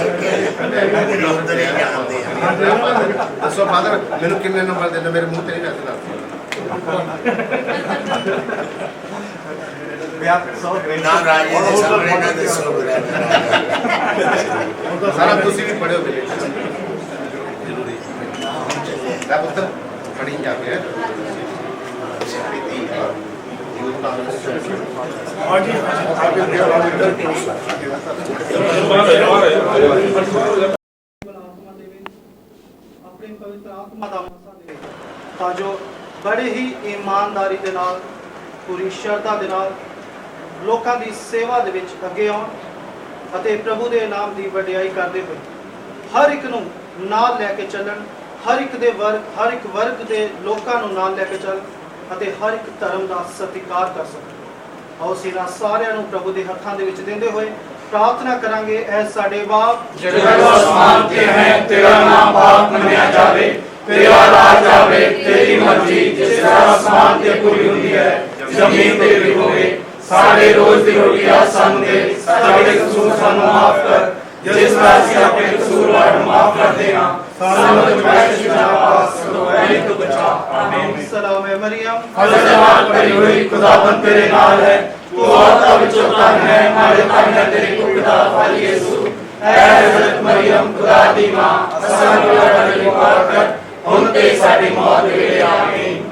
ਕਰਕੇ ਹੀ ਜਾਂਦੇ ਆ
ਦੱਸੋ ਫਾਦਰ ਮੈਨੂੰ ਕਿੰਨੇ ਨੰਬਰ ਦੇਣਾ ਮੇਰੇ ਮੂੰਹ ਤੇ ਨਹੀਂ ਵੈਸੇ
ਵਿਆਹ ਸੋ
ਨਾ ਰਾਜੇ ਦੇ ਸਾਹਮਣੇ ਨਾ ਦੱਸੋ
ਦੱਸ ਸਾਰਾ ਤੁਸੀਂ ਵੀ ਪੜਿਓ ਮੇਰੇ ਜ਼ਰੂਰੀ ਲੈ ਪੁੱਤਰ ਪੜੀ ਜਾ ਕੇ ਯੂਥ ਕਾਂਗਰਸ
ਆਤਮਾ ਦੇਵੇ ਆਪਣੀ ਪਵਿੱਤਰ ਆਤਮਾ ਦਾ ਮਸਾ ਦੇਵੇ ਤਾਂ ਜੋ ਬੜੇ ਹੀ ਇਮਾਨਦਾਰੀ ਦੇ ਨਾਲ ਪੂਰੀ ਸ਼ਰਧਾ ਦੇ ਨਾਲ ਲੋਕਾਂ ਦੀ ਸੇਵਾ ਦੇ ਵਿੱਚ ਅੱਗੇ ਆਉਣ ਅਤੇ ਪ੍ਰਭੂ ਦੇ ਨਾਮ ਦੀ ਵਡਿਆਈ ਕਰਦੇ ਹੋਏ ਹਰ ਇੱਕ ਨੂੰ ਨਾਲ ਲੈ ਕੇ ਚੱਲਣ, ਹਰ ਇੱਕ ਦੇ ਵਰਗ ਹਰ ਇੱਕ ਵਰਗ ਦੇ ਲੋਕਾਂ ਨੂੰ ਨਾਲ ਲੈ ਕੇ ਚੱਲਣ ਅਤੇ ਹਰ ਇੱਕ ਧਰਮ ਦਾ ਸਤਿਕਾਰ ਕਰ ਸਕਣ। ਆਓ ਅਸੀਂ ਇਹਨਾਂ ਸਾਰਿਆਂ ਨੂੰ ਪ੍ਰਭੂ ਦੇ ਹੱਥਾਂ ਦੇ ਵਿੱਚ ਦਿੰਦੇ ਹੋਏ ਪ੍ਰਾਰਥਨਾ ਕਰਾਂਗੇ ਐ ਸਾਡੇ ਬਾਪ
ਜਗਤ ਅਸਮਾਨ ਤੇ ਹੈ, ਤੇਰਾ ਨਾਮ ਪਾਕ ਮੰਨਿਆ ਜਾਵੇ, ਤੇਰਾ ਰਾਜ ਆਵੇ ਤੇਰੀ ਮਰਜ਼ੀ, ਜਿਸ ਤਰ੍ਹਾਂ ਅਸਮਾਨ ਤੇ ਪੂਰੀ ਹੁੰਦੀ ਹੈ, ਜ਼ਮੀਨ ਤੇ ਵੀ ਹੋਵੇ, ਸਾਡੇ ਰੋਜ਼ ਦੀ ਰੋਟੀ ਆ ਸਾਨੂੰ ਦੇ, ਸਾਡੇ ਕਸੂਰ ਸਾਨੂੰ ਮਾਫ ਕਰ, ਜਿਸ ਤਰ੍ਹਾਂ ਅਸੀਂ ਆਪਣੇ ਕਸੂਰਵਾਰ ਨੂੰ ਮਾਫ ਕਰਦੇ ਹਾਂ ਸਾਨੂੰ ਦੁਸ਼ਮਣ ਦਾ ਪਾਸ ਕਰੋ ਐ ਤੋਂ ਬਚਾ ਆਮੀਨ
ਸਲਾਮ ਹੈ ਮਰੀਮ
ਹਜ਼ਰਤ ਜਮਾਤ ਭਰੀ ਹੋਈ ਖੁਦਾਵੰਦ ਤੇਰੇ ਨਾਲ ਹੈ ਤੂੰ ਔਰਤਾਂ ਵਿੱਚੋਂ ਧਨ ਹੈ ਮਾਰੇ ਧਨ ਹੈ ਤੇਰੇ ਪੁੱਤ ਦਾ ਫਲ ਯਿਸੂ ਐ ਹਜ਼ਰਤ ਮਰੀਮ ਖੁਦਾ ਦੀ ਮਾਂ ਅਸਾਂ ਨੂੰ ਲੜਨ ਲਈ ਮਾਰ ਕਰ ਹੁਣ ਤੇ ਸਾਡੀ ਮੌਤ ਦੇ ਵੇਲੇ ਆਮੀਨ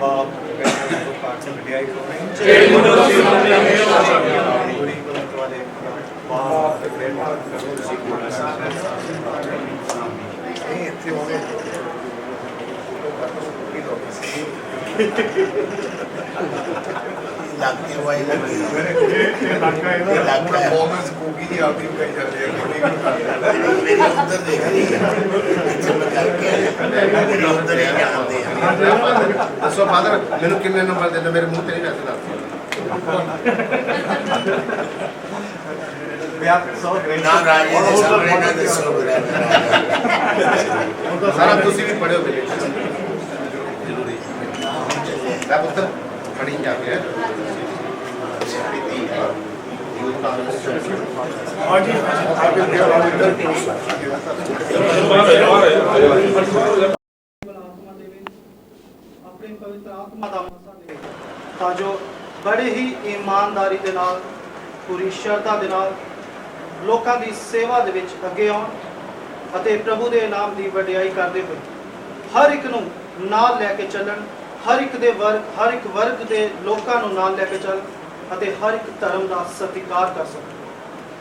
ਬਾਪ ਬੈਠੇ ਤੋਂ ਪਾਠ ਵਡਿਆਈ ਹੋਵੇ
ਜਿਹੜੀ ਮੁੱਢੋਂ ਸੀ ਉਹਨੇ ਹਮੇਸ਼ਾ ਰਹੀ
ਪੂਰੀ ਕੁਦਰਤ ਵਾਲੇ ਬਾਪ ਤੇ ਬੇਟਾ ਕਰੋ ਤੁਸੀਂ ਇਹ ਇੱਥੇ ਹੋਵੇ
ਲੱਗਦੀ ਵਾਈ ਲੱਗੀ
ਲੱਗਾ
ਹੈ।
ਪਰਫਾਰਮੈਂਸ ਕੋਗੀ ਦੀ ਆਪੀ ਕਹੀ ਜਾਂਦੇ ਆ ਕੋਈ
ਮੇਰੇ ਉੱਧਰ ਦੇਖ ਰਹੀ ਹੈ ਚੁੱਪ ਕਰਕੇ ਮੇਰੇ ਉੱਧਰ ਹੀ ਜਾਂਦੇ ਆ
ਦੱਸੋ ਫਾਦਰ ਮੈਨੂੰ ਕਿੰਨੇ ਨੰਬਰ ਦੇਣਾ ਮੇਰੇ ਮੂੰਹ ਤੇ ਨਹੀਂ ਵੈਸੇ ਦੱਸ
ਵਿਆਹ ਸੌ ਗ੍ਰੇਡ
ਨਾ ਰਾਜੇ ਦੇ ਸਾਹਮਣੇ ਨਾ ਦੱਸੋ।
ਸਾਰਾ ਤੁਸੀਂ ਵੀ ਪੜਿਓ ਜ਼ਰੂਰੀ ਲੈ ਪੁੱਤਰ ਪੜੀ ਜਾ ਕੇ ਯੂਥ ਕਾਂਗਰਸ
ਆਤਮਾ ਦੇਵੇ ਆਪਣੀ ਪਵਿੱਤਰ ਆਤਮਾ ਦਾ ਮਸਾ ਦੇਵੇ ਤਾਂ ਜੋ ਬੜੇ ਹੀ ਇਮਾਨਦਾਰੀ ਦੇ ਨਾਲ ਪੂਰੀ ਸ਼ਰਧਾ ਦੇ ਨਾਲ ਲੋਕਾਂ ਦੀ ਸੇਵਾ ਦੇ ਵਿੱਚ ਅੱਗੇ ਆਉਣ ਅਤੇ ਪ੍ਰਭੂ ਦੇ ਨਾਮ ਦੀ ਵਡਿਆਈ ਕਰਦੇ ਹੋਏ ਹਰ ਇੱਕ ਨੂੰ ਨਾਲ ਲੈ ਕੇ ਚੱਲਣ। ਹਰ ਇੱਕ ਦੇ ਵਰਗ ਹਰ ਇੱਕ ਵਰਗ ਦੇ ਲੋਕਾਂ ਨੂੰ ਨਾਲ ਲੈ ਕੇ ਚੱਲ ਅਤੇ ਹਰ ਇੱਕ ਧਰਮ ਦਾ ਸਤਿਕਾਰ ਕਰ ਸਕਣ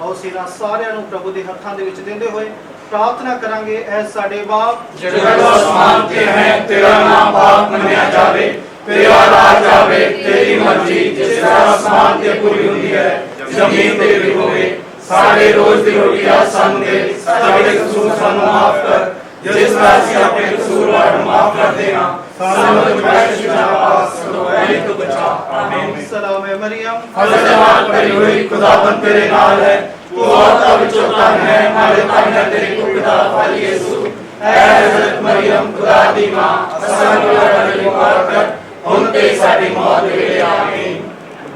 ਆਓ ਅਸੀਂ ਇਹਨਾਂ ਸਾਰਿਆਂ ਨੂੰ ਪ੍ਰਭੂ ਦੇ ਹੱਥਾਂ ਦੇ ਵਿੱਚ ਦਿੰਦੇ ਹੋਏ ਪ੍ਰਾਰਥਨਾ ਕਰਾਂਗੇ ਐ ਸਾਡੇ ਬਾਪ
ਜਗਤ ਅਸਮਾਨ ਤੇ ਹੈ, ਤੇਰਾ ਨਾਮ ਪਾਕ ਮੰਨਿਆ ਜਾਵੇ, ਤੇਰਾ ਰਾਜ ਆਵੇ ਤੇਰੀ ਮਰਜ਼ੀ, ਜਿਸ ਤਰ੍ਹਾਂ ਅਸਮਾਨ ਤੇ ਪੂਰੀ ਹੁੰਦੀ ਹੈ, ਜ਼ਮੀਨ ਤੇ ਵੀ ਹੋਵੇ, ਸਾਡੇ ਰੋਜ਼ ਦੀ ਰੋਟੀ ਆ ਸਾਨੂੰ ਦੇ, ਸਾਡੇ ਕਸੂਰ ਸਾਨੂੰ ਮਾਫ ਕਰ, ਜਿਸ ਤਰ੍ਹਾਂ ਅਸੀਂ ਆਪਣੇ ਕਸੂਰਵਾਰ ਨੂੰ ਮਾਫ ਕਰਦੇ ਹਾਂ ਸਾਨੂੰ ਦੁਸ਼ਮਣ ਦਾ ਪਾਸ ਕਰੋ ਐ ਤੋਂ ਬਚਾ ਆਮੀਨ
ਸਲਾਮ ਹੈ ਮਰੀਮ
ਹਜ਼ਰਤ ਜਮਾਤ ਭਰੀ ਹੋਈ ਖੁਦਾਵੰਦ ਤੇਰੇ ਨਾਲ ਹੈ ਤੂੰ ਔਰਤਾਂ ਵਿੱਚੋਂ ਧਨ ਹੈ ਮਾਰੇ ਧਨ ਹੈ ਤੇਰੇ ਪੁੱਤ ਦਾ ਫਲ ਯਿਸੂ ਐ ਹਜ਼ਰਤ ਮਰੀਮ ਖੁਦਾ ਦੀ ਮਾਂ ਅਸਾਂ ਨੂੰ ਲੜਨ ਲਈ ਮਾਰ ਕਰ ਹੁਣ ਤੇ ਸਾਡੀ ਮੌਤ ਦੇ ਵੇਲੇ ਆਮੀਨ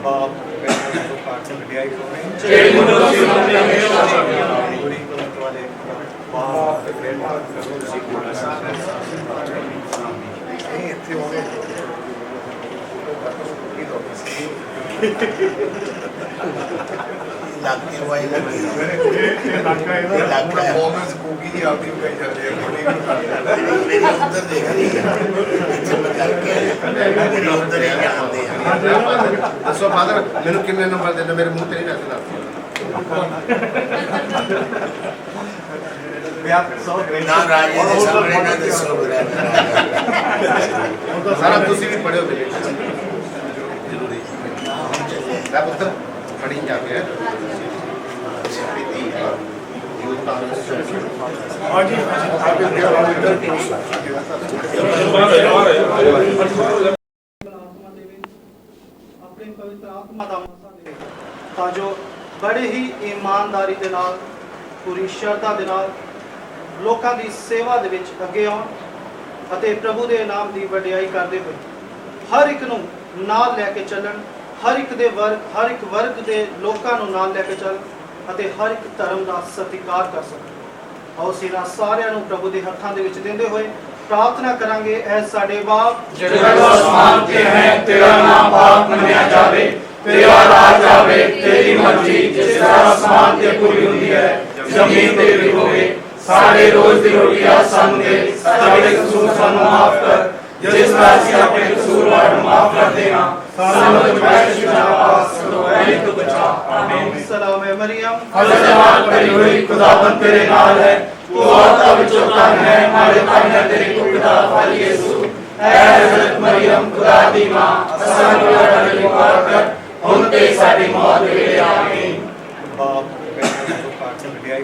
ਬਾਪ ਬੈਠੇ ਤੋਂ ਪਾਠ ਵਡਿਆਈ ਹੋਵੇ
ਜਿਹੜੀ ਮੁੱਢੋਂ ਸੀ ਉਹਨੇ ਹਮੇਸ਼ਾ ਰਹੀ
ਪੂਰੀ ਕੁਦਰਤ ਵਾਲੇ ਬਾਪ ਤੇ ਬੇਟਾ ਕਰੋ
ਵਾਈ ਲੱਗੀ
ਮੇਰੇ ਇਹ ਲੱਗਾ ਪਰਫਾਰਮੈਂਸ ਕੋਗੀ ਦੀ ਆਪੀ ਕਹੀ ਜਾਂਦੇ ਆ ਕੋਈ
ਮੇਰੇ ਦੇਖ ਰਹੀ ਹੈ ਕਰਕੇ ਮੇਰੇ ਉੱਧਰ ਹੀ ਜਾਂਦੇ ਆ
ਦੱਸੋ ਫਾਦਰ ਮੈਨੂੰ ਕਿੰਨੇ ਨੰਬਰ ਦੇਣਾ ਮੇਰੇ ਮੂੰਹ ਤੇ ਨਹੀਂ ਵੈਸੇ ਦੱਸ
ਵਿਆਹ ਸੌ ਗ੍ਰੇਡ
ਨਾ ਰਾਜੇ ਦੇ ਸਾਹਮਣੇ ਨਾ। ਦੱਸੋ
ਸਾਰਾ ਤੁਸੀਂ ਵੀ ਪੜਿਓ ਮੇਰੇ ਜ਼ਰੂਰੀ। ਲੈ ਪੁੱਤਰ ਪੜੀ ਜਾ ਕੇ
ਆਪਣੀ ਪਵਿੱਤਰ ਆਤਮਾ ਦਾ ਮਸਾ ਦੇਵੇ ਤਾਂ ਜੋ ਬੜੇ ਹੀ ਇਮਾਨਦਾਰੀ ਦੇ ਨਾਲ ਪੂਰੀ ਸ਼ਰਧਾ ਦੇ ਨਾਲ ਲੋਕਾਂ ਦੀ ਸੇਵਾ ਦੇ ਵਿੱਚ ਅੱਗੇ ਆਉਣ ਅਤੇ ਪ੍ਰਭੂ ਦੇ ਨਾਮ ਦੀ ਵਡਿਆਈ ਕਰਦੇ ਹੋਏ ਹਰ ਇੱਕ ਨੂੰ ਨਾਲ ਲੈ ਕੇ ਚੱਲਣ, ਹਰ ਇੱਕ ਦੇ ਵਰਗ ਹਰ ਇੱਕ ਵਰਗ ਦੇ ਲੋਕਾਂ ਨੂੰ ਨਾਲ ਲੈ ਕੇ ਚੱਲ ਅਤੇ ਹਰ ਇੱਕ ਧਰਮ ਦਾ ਸਤਿਕਾਰ ਕਰ ਸਕਣ। ਆਓ ਅਸੀਂ ਸਾਰਿਆਂ ਨੂੰ ਪ੍ਰਭੂ ਦੇ ਹੱਥਾਂ ਦੇ ਵਿੱਚ ਦਿੰਦੇ ਹੋਏ ਪ੍ਰਾਰਥਨਾ ਕਰਾਂਗੇ, ਐ ਸਾਡੇ ਬਾਪ।
ਜਗਤ ਅਸਮਾਨ ਤੇ ਹੈ, ਤੇਰਾ ਨਾਮ ਪਾਕ ਮੰਨਿਆ ਜਾਵੇ, ਤੇਰਾ ਰਾਜ ਆਵੇ, ਤੇਰੀ ਮਰਜ਼ੀ, ਜਿਸ ਤਰ੍ਹਾਂ ਅਸਮਾਨ ਤੇ ਪੂਰੀ ਹੁੰਦੀ ਹੈ, ਜ਼ਮੀਨ ਤੇ ਵੀ ਹੋਵੇ ਸਾਡੇ ਰੋਜ਼ ਦੀ ਰੋਟੀ ਆ ਸਾਨੂੰ ਦੇ ਸਾਡੇ ਕਸੂਰ ਸਾਨੂੰ ਮਾਫ ਕਰ ਜਿਸ ਤਰ੍ਹਾਂ ਅਸੀਂ ਆਪਣੇ ਕਸੂਰ ਕਸੂਰਵਾਰ ਨੂੰ ਮਾਫ ਕਰ ਦੇਣਾ ਸਾਨੂੰ ਅਜਮਾਇਸ਼ ਵਿੱਚ ਨਾ ਪਾਸ ਕਰੋ ਐ ਤੋਂ ਬਚਾ ਆਮੀਨ
ਸਲਾਮ ਹੈ ਮਰੀਮ
ਹਜ਼ਰਤ ਜਮਾਤ ਭਰੀ ਹੋਈ ਖੁਦਾਵੰਦ ਤੇਰੇ ਨਾਲ ਹੈ ਤੂੰ ਔਰਤਾਂ ਵਿੱਚੋਂ ਧਨ ਹੈ ਨਾਲੇ ਧਨ ਹੈ ਤੇਰੇ ਕੁੱਖ ਦਾ ਫਲ ਯਿਸੂ ਐ ਹਜ਼ਰਤ ਮਰੀਮ ਖੁਦਾ ਦੀ ਮਾਂ ਸਾਨੂੰ ਲੜਾ ਲਈ ਮੁਬਾਰਕ ਕਰ ਹੁਣ ਤੇ ਸਾਡੀ ਮੌਤ ਦੇ ਵੇਲੇ ਆਮੀਨ
ਬਾਪ ਬੇਟੇ ਤੋਂ ਪਾਠ ਵਡਿਆਈ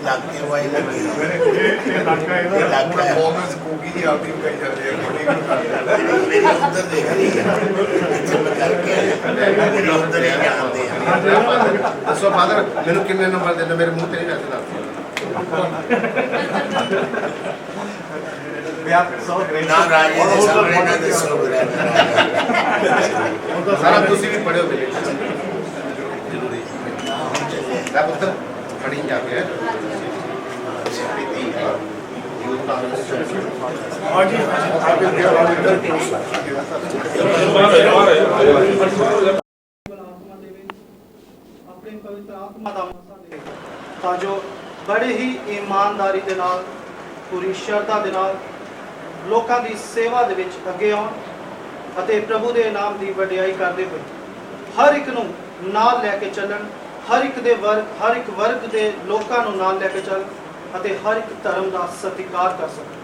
ਮੁੱਢੋਂ ਸੀ ਹੁਣ ਤੇ ਹਮੇਸ਼ਾ ਰਹੇਗੀ ਆਮੀਨ
ਪੂਰੀ ਕਰਨ ਵਾਲੇ ਬਾਪ ਤੇ ਬੇਟਾ ਕਰੋ ਸੀ ਇਹ ਇੱਥੇ ਹੋਵੇ
ਲੱਗਦੀ ਵਾਈ ਲੱਗੀ
ਇਹ ਲੱਗਾ
ਇਹ ਲੱਗਾ ਹੈ।
ਪਰਫਾਰਮੈਂਸ ਕੋਗੀ ਦੀ ਆਪਦੀ ਕਹੀ ਜਾਂਦੇ ਆ ਕੋਡੀ ਨੂੰ ਕਰਦੇ
ਮੇਰੀ ਉਧਰ ਦੇਖ ਰਹੀ ਹੈ ਇੱਥੇ ਮੈਂ ਕਰਕੇ ਆਇਆ। ਮੇਰੀ ਉਧਰ ਹੀ ਜਾਂਦੇ ਆ
ਦੱਸੋ ਫਾਦਰ ਮੈਨੂੰ ਕਿੰਨੇ ਨੰਬਰ ਦੇਣਾ ਮੇਰੇ ਮੂੰਹ ਤੇ ਨਹੀਂ ਰੱਖਦਾ
ਵਿਆਹ ਸੋ ਗ੍ਰੇਟ
ਨਾ ਰਾਜੇ ਦੇ ਸਾਹਮਣੇ ਨਾ ਦੱਸੋ ਬਰੇ
ਸਾਰਾ ਤੁਸੀਂ ਵੀ ਪੜਿਓ ਮੇਰੇ ਜ਼ਰੂਰੀ ਲੈ ਪੁੱਤਰ ਪੜੀ ਜਾ ਕੇ ਸਿੱਪੀ ਯੂਥ ਕਾਂਗਰਸ
ਆਤਮਾ ਦੇਵੇ ਆਪਣੀ ਪਵਿੱਤਰ ਆਤਮਾ ਦਾ ਮਸਾ ਦੇਵੇ ਤਾਂ ਜੋ ਬੜੇ ਹੀ ਇਮਾਨਦਾਰੀ ਦੇ ਨਾਲ, ਪੂਰੀ ਸ਼ਰਧਾ ਦੇ ਨਾਲ ਲੋਕਾਂ ਦੀ ਸੇਵਾ ਦੇ ਵਿੱਚ ਅੱਗੇ ਆਉਣ ਅਤੇ ਪ੍ਰਭੂ ਦੇ ਨਾਮ ਦੀ ਵਡਿਆਈ ਕਰਦੇ ਹੋਏ ਹਰ ਇੱਕ ਨੂੰ ਨਾਲ ਲੈ ਕੇ ਚੱਲਣ, ਹਰ ਇੱਕ ਦੇ ਵਰਗ ਹਰ ਇੱਕ ਵਰਗ ਦੇ ਲੋਕਾਂ ਨੂੰ ਨਾਲ ਲੈ ਕੇ ਚੱਲਣ। ਅਤੇ ਹਰ ਇੱਕ ਧਰਮ ਦਾ ਸਤਿਕਾਰ ਕਰ ਸਕਣ।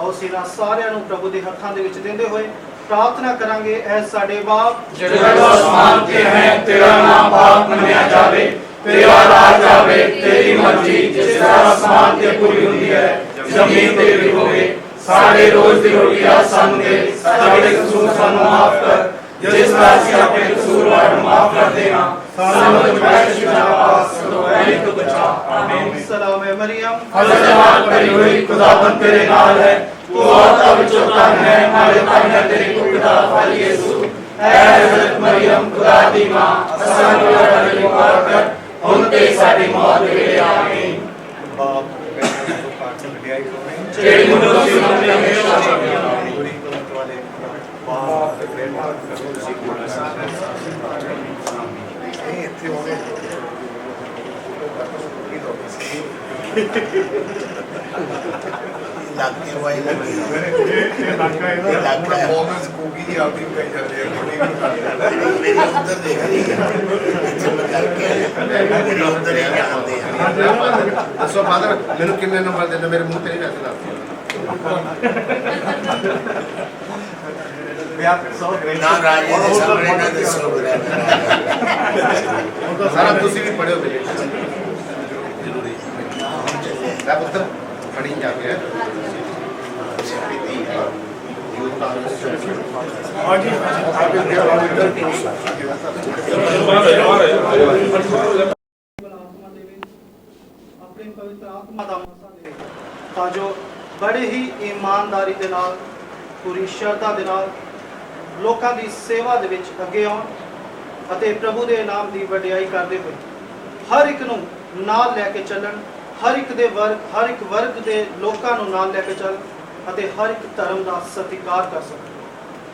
ਆਓ ਅਸੀਂ ਇਹਨਾਂ ਸਾਰਿਆਂ ਨੂੰ ਪ੍ਰਭੂ ਦੇ ਹੱਥਾਂ ਦੇ ਵਿੱਚ ਦਿੰਦੇ ਹੋਏ ਪ੍ਰਾਰਥਨਾ ਕਰਾਂਗੇ ਐ ਸਾਡੇ ਬਾਪ
ਜਿਹੜਾ ਅਸਮਾਨ ਤੇ ਹੈ, ਤੇਰਾ ਨਾਮ ਪਾਕ ਮੰਨਿਆ ਜਾਵੇ, ਤੇਰਾ ਰਾਜ ਆਵੇ ਤੇਰੀ ਮਰਜ਼ੀ, ਜਿਸ ਤਰ੍ਹਾਂ ਅਸਮਾਨ ਤੇ ਪੂਰੀ ਹੁੰਦੀ ਹੈ, ਜ਼ਮੀਨ ਤੇ ਵੀ ਹੋਵੇ, ਸਾਡੇ ਰੋਜ਼ ਦੀ ਰੋਟੀ ਆ ਸਾਨੂੰ ਦੇ, ਸਾਡੇ ਕਸੂਰ ਸਾਨੂੰ ਮਾਫ ਕਰ, ਜਿਸ ਤਰ੍ਹਾਂ ਅਸੀਂ ਆਪਣੇ ਕਸੂਰਵਾਰ ਨੂੰ ਮਾਫ ਕਰਦੇ ਹਾਂ ਸਾਨੂੰ ਅਜਮਾਇਸ਼ ਵਿੱਚ ਨਾ ਪਾਸ ਕਰੋ ਐ ਤੋਂ ਬਚਾ ਆਮੀਨ
ਸਲਾਮ ਹੈ ਮਰੀਮ
ਹਜ਼ਰਤ ਜਮਾਤ ਭਰੀ ਹੋਈ ਖੁਦਾਵੰਦ ਤੇਰੇ ਨਾਲ ਹੈ ਤੂੰ ਔਰਤਾਂ ਵਿੱਚੋਂ ਧਨ ਹੈ ਨਾਲੇ ਧਨ ਹੈ ਤੇਰੇ ਕੁੱਖ ਦਾ ਫਲ ਯਿਸੂ ਐ ਹਜ਼ਰਤ ਮਰੀਮ ਖੁਦਾ ਦੀ ਮਾਂ ਸਾਨੂੰ ਲੜਾ ਲਈ ਮੁਬਾਰਕ ਕਰ ਹੁਣ ਤੇ ਸਾਡੀ ਮੌਤ ਦੇ ਵੇਲੇ
ਵਾਈ ਲੱਗੀ
ਇਹ ਲੱਗਾ
ਇਹ ਲੱਗਾ ਹੈ।
ਪਰਫਾਰਮੈਂਸ ਕੋਗੀ ਦੀ ਆਪਦੀ ਕਹੀ ਜਾਂਦੇ ਆ ਕੋਡੀ
ਦੇਖ ਰਹੀ ਹੈ ਕਰਕੇ ਆਇਆ। ਮੇਰੀ ਹੀ ਜਾਂਦੇ ਆ
ਦੱਸੋ ਫਾਦਰ ਮੈਨੂੰ ਕਿੰਨੇ ਨੰਬਰ ਦੇਣਾ ਮੇਰੇ ਮੂੰਹ ਤੇ ਨਹੀਂ ਰੱਖਦਾ
ਵਿਆਹ ਸੋ ਗ੍ਰੇਟ
ਨਾ ਰਾਜੇ ਦੇ ਸਾਹਮਣੇ ਨਾ ਦੱਸੋ ਬਰੇ
ਸਾਰਾ ਤੁਸੀਂ ਵੀ ਪੜਿਓ ਮੇਰੇ ਜ਼ਰੂਰੀ। ਲੈ ਪੁੱਤਰ ਪੜੀ ਜਾ ਕੇ ਸਿੱਪੀ ਯੂਥ ਕਾਂਗਰਸ
ਆਤਮਾ ਦੇਵੇ ਆਪਣੀ ਪਵਿੱਤਰ ਆਤਮਾ ਦਾ ਮਸਾ ਦੇਵੇ ਤਾਂ ਜੋ ਬੜੇ ਹੀ ਇਮਾਨਦਾਰੀ ਦੇ ਨਾਲ ਪੂਰੀ ਸ਼ਰਧਾ ਦੇ ਨਾਲ ਲੋਕਾਂ ਦੀ ਸੇਵਾ ਦੇ ਵਿੱਚ ਅੱਗੇ ਆਉਣ ਅਤੇ ਪ੍ਰਭੂ ਦੇ ਨਾਮ ਦੀ ਵਡਿਆਈ ਕਰਦੇ ਹੋਏ ਹਰ ਇੱਕ ਨੂੰ ਨਾਲ ਲੈ ਕੇ ਚੱਲਣ, ਹਰ ਇੱਕ ਦੇ ਵਰਗ, ਹਰ ਇੱਕ ਵਰਗ ਦੇ ਲੋਕਾਂ ਨੂੰ ਨਾਲ ਲੈ ਕੇ ਚੱਲ ਅਤੇ ਹਰ ਇੱਕ ਧਰਮ ਦਾ ਸਤਿਕਾਰ ਕਰ ਸਕਣ।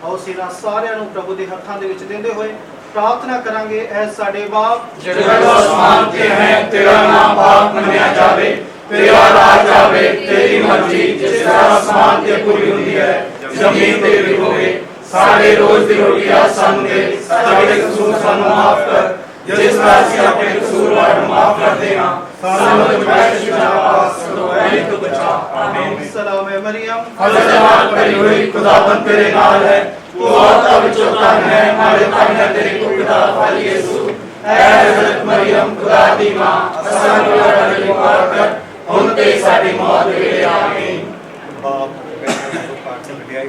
ਆਓ ਅਸੀਂ ਸਾਰਿਆਂ ਨੂੰ ਪ੍ਰਭੂ ਦੇ ਹੱਥਾਂ ਦੇ ਵਿੱਚ ਦਿੰਦੇ ਹੋਏ ਪ੍ਰਾਰਥਨਾ ਕਰਾਂਗੇ ਐ ਸਾਡੇ ਬਾਪ
ਜਿਹੜਾ ਅਸਮਾਨ ਤੇ ਹੈ, ਤੇਰਾ ਨਾਮ ਪਾਕ ਮੰਨਿਆ ਜਾਵੇ, ਤੇਰਾ ਰਾਜ ਆਵੇ ਤੇਰੀ ਮਰਜ਼ੀ, ਜਿਸ ਤਰ੍ਹਾਂ ਅਸਮਾਨ ਤੇ ਪੂਰੀ ਹੁੰਦੀ ਹੈ, ਜ਼ਮੀਨ ਤੇ ਵੀ ਹੋਵੇ ਸਾਡੇ ਰੋਜ਼ ਦੀ ਰੋਟੀ ਆ ਸਾਨੂੰ ਦੇ ਸਾਡੇ ਕਸੂਰ ਸਾਨੂੰ ਮਾਫ ਕਰ ਜਿਸ ਤਰ੍ਹਾਂ ਅਸੀਂ ਆਪਣੇ ਕਸੂਰਵਾਰ ਨੂੰ ਮਾਫ ਕਰਦੇ ਹਾਂ ਸਾਨੂੰ ਅਜਮਾਇਸ਼ ਵਿੱਚ ਨਾ ਪਾਸ ਕਰੋ ਐ ਤੋਂ ਬਚਾ ਆਮੀਨ
ਸਲਾਮ ਹੈ ਮਰੀਮ
ਹਜ਼ਰਤ ਜਮਾਤ ਭਰੀ ਹੋਈ ਖੁਦਾਵੰਦ ਤੇਰੇ ਨਾਲ ਹੈ ਤੂੰ ਔਰਤਾਂ ਵਿੱਚੋਂ ਧਨ ਹੈ ਨਾਲੇ ਧਨ ਹੈ ਤੇਰੇ ਕੁੱਖ ਦਾ ਫਲ ਯਿਸੂ ਐ ਹਜ਼ਰਤ ਮਰੀਮ ਖੁਦਾ ਦੀ ਮਾਂ ਸਾਨੂੰ ਲੜਾ ਲਈ ਮੁਬਾਰਕ ਕਰ ਹੁਣ ਤੇ ਸਾਡੀ ਮੌਤ ਦੇ ਵੇਲੇ ਆਮੀਨ
ਬਾਪ ਬੇਟੇ ਤੋਂ ਪਾਠ ਵਡਿਆਈ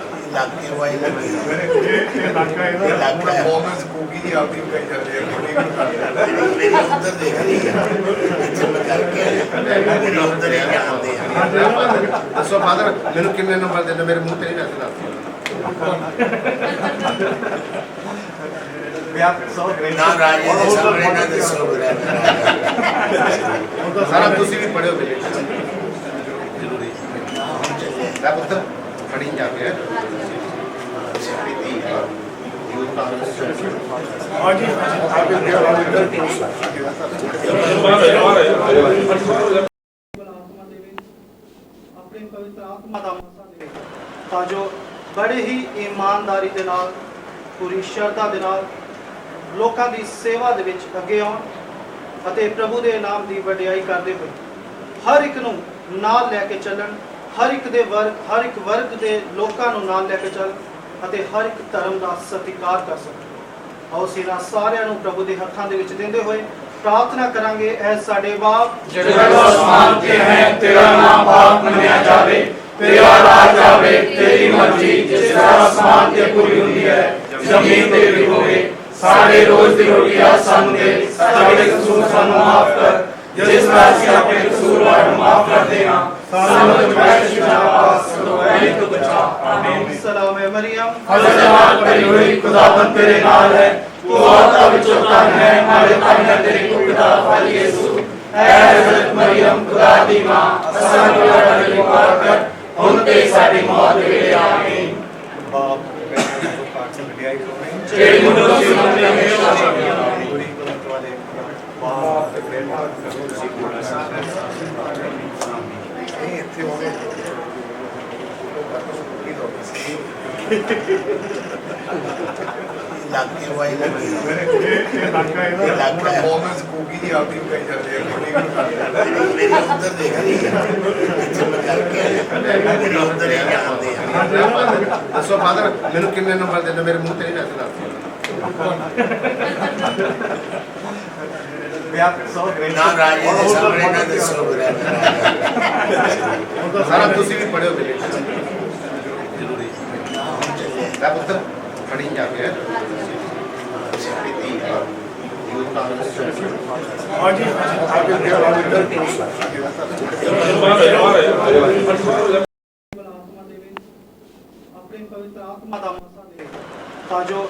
ਬੇਟਾ
ਲੱਗਦੀ ਵਾਈ ਲੱਗੀ।
ਇਹ ਲੱਗਾ
ਇਹ ਲੱਗਾ ਹੈ।
ਪਰਫਾਰਮੈਂਸ ਕੋਗੀ ਦੀ ਆਪਦੀ ਕਹੀ ਜਾਂਦੇ ਆ ਕੋਡੀ ਨੂੰ ਕਰਦੇ
ਮੇਰੀ ਉਧਰ ਦੇਖ ਰਹੀ ਹੈ। ਇੱਥੇ ਮੈਂ ਕਰਕੇ। ਮੇਰੀ ਉਧਰ ਹੀ ਜਾਂਦੇ ਆ।
ਦੱਸੋ ਫਾਦਰ ਮੈਨੂੰ ਕਿੰਨੇ ਨੰਬਰ ਦੇਣਾ ਮੇਰੇ ਮੂੰਹ ਤੇ ਨਹੀਂ ਰੱਖਦਾ
ਵਿਆਹ ਸੌ ਗ੍ਰੇਟ
ਨਾਮ ਰਾਜੇ ਦੇ ਸਾਹਮਣੇ ਨਾ ਦੱਸੋ ਬੁਰਾ
ਸਾਰਾ ਤੁਸੀਂ ਵੀ ਪੜਿਓ ਮੇਰੇ ਜ਼ਰੂਰੀ ਲੈ ਪੁੱਤਰ ਖੜੀ ਜਾ ਕੇ ਸਿੱਧੀ ਯੂਥ ਕਾਂਗਰਸ
ਆਤਮਾ ਦੇਵੇ ਆਪਣੀ ਪਵਿੱਤਰ ਆਤਮਾ ਦਾ ਮਸਾ ਦੇਵੇ ਤਾਂ ਜੋ ਬੜੇ ਹੀ ਇਮਾਨਦਾਰੀ ਦੇ ਨਾਲ, ਪੂਰੀ ਸ਼ਰਧਾ ਦੇ ਨਾਲ ਲੋਕਾਂ ਦੀ ਸੇਵਾ ਦੇ ਵਿੱਚ ਅੱਗੇ ਆਉਣ ਅਤੇ ਪ੍ਰਭੂ ਦੇ ਨਾਮ ਦੀ ਵਡਿਆਈ ਕਰਦੇ ਹੋਏ ਹਰ ਇੱਕ ਨੂੰ ਨਾਲ ਲੈ ਕੇ ਚੱਲਣ, ਹਰ ਇੱਕ ਦੇ ਵਰਗ ਹਰ ਇੱਕ ਵਰਗ ਦੇ ਲੋਕਾਂ ਨੂੰ ਨਾਲ ਲੈ ਕੇ ਚੱਲਣ। ਅਤੇ ਹਰ ਇੱਕ ਧਰਮ ਦਾ ਸਤਿਕਾਰ ਕਰ ਸਕਣ। ਆਓ ਅਸੀਂ ਇਹਨਾਂ ਸਾਰਿਆਂ ਨੂੰ ਪ੍ਰਭੂ ਦੇ ਹੱਥਾਂ ਦੇ ਵਿੱਚ ਦਿੰਦੇ ਹੋਏ ਪ੍ਰਾਰਥਨਾ ਕਰਾਂਗੇ ਐ ਸਾਡੇ ਬਾਪ
ਜਿਹੜਾ ਅਸਮਾਨ ਤੇ ਹੈ, ਤੇਰਾ ਨਾਮ ਪਾਕ ਮੰਨਿਆ ਜਾਵੇ, ਤੇਰਾ ਰਾਜ ਆਵੇ ਤੇਰੀ ਮਰਜ਼ੀ, ਜਿਸ ਤਰ੍ਹਾਂ ਅਸਮਾਨ ਤੇ ਪੂਰੀ ਹੁੰਦੀ ਹੈ, ਜ਼ਮੀਨ ਤੇ ਵੀ ਹੋਵੇ ਸਾਡੇ ਰੋਜ਼ ਦੀ ਰੋਟੀ ਆ ਸਾਨੂੰ ਦੇ, ਸਾਡੇ ਕਸੂਰ ਸਾਨੂੰ ਮਾਫ ਕਰ, ਜਿਸ ਤਰ੍ਹਾਂ ਅਸੀਂ ਆਪਣੇ ਕਸੂਰਵਾਰ ਨੂੰ ਮਾਫ ਕਰਦੇ ਹਾਂ ਸਾਨੂੰ ਦੁਸ਼ਮਣ ਸ਼ਿਕਾ ਪਾਸ ਕਰੋ ਐ ਤੋਂ ਬਚਾ ਆਮੀਨ
ਸਲਾਮ ਹੈ ਮਰੀਮ
ਹਜ਼ਰਤ ਜਮਾਤ ਭਰੀ ਹੋਈ ਖੁਦਾਵੰਦ ਤੇਰੇ ਨਾਲ ਹੈ ਤੂੰ ਔਰਤਾਂ ਵਿੱਚੋਂ ਧਨ ਹੈ ਮਾਰੇ ਧਨ ਹੈ ਤੇਰੇ ਕੁੱਖ ਦਾ ਫਲ ਯਿਸੂ ਐ ਹਜ਼ਰਤ ਮਰੀਮ ਖੁਦਾ ਦੀ ਮਾਂ ਅਸਾਂ ਨੂੰ ਲੜਨ ਲਈ ਮਾਰ ਕਰ
ਇੱਥੇ ਹੋਵੇ
ਲੱਗੇ ਵਾਈ ਲੱਗੇ
ਇਹ ਲੱਗਾ
ਇਹ ਲੱਗਾ
ਪਰਫਾਰਮੈਂਸ ਕੋਗੀ ਦੀ ਆਪੀ ਕਹੀ ਜਾਂਦੇ ਆ ਕੋਈ
ਮੇਰੇ ਉੱਧਰ ਦੇਖ ਰਹੀ ਹੈ ਕਰਕੇ ਮੇਰੇ ਉੱਧਰ ਹੀ ਜਾਂਦੇ ਆ
ਦੱਸੋ ਫਾਦਰ ਮੈਨੂੰ ਕਿੰਨੇ ਨੰਬਰ ਦੇਣਾ ਮੇਰੇ ਮੂੰਹ ਤੇ ਨਹੀਂ ਦੱਸਦਾ
ਵਿਆਹ ਸੌ ਗ੍ਰੇਟ
ਨਾਮ ਰਾਜੇ ਦੇ ਸਾਹਮਣੇ ਨਾ। ਦੱਸੋ ਬੁਰਾ
ਸਾਰਾ ਤੁਸੀਂ ਵੀ ਪੜਿਓ ਮੇਰੇ ਜ਼ਰੂਰੀ ਲੈ ਪੁੱਤਰ ਖੜੀ ਜਾ ਕੇ ਸਿੱਧੀ ਯੂਥ ਕਾਂਗਰਸ
ਆਤਮਾ ਦੇਵੇ ਆਪਣੀ ਪਵਿੱਤਰ ਆਤਮਾ ਦਾ ਮਸਾ ਦੇਵੇ ਤਾਂ ਜੋ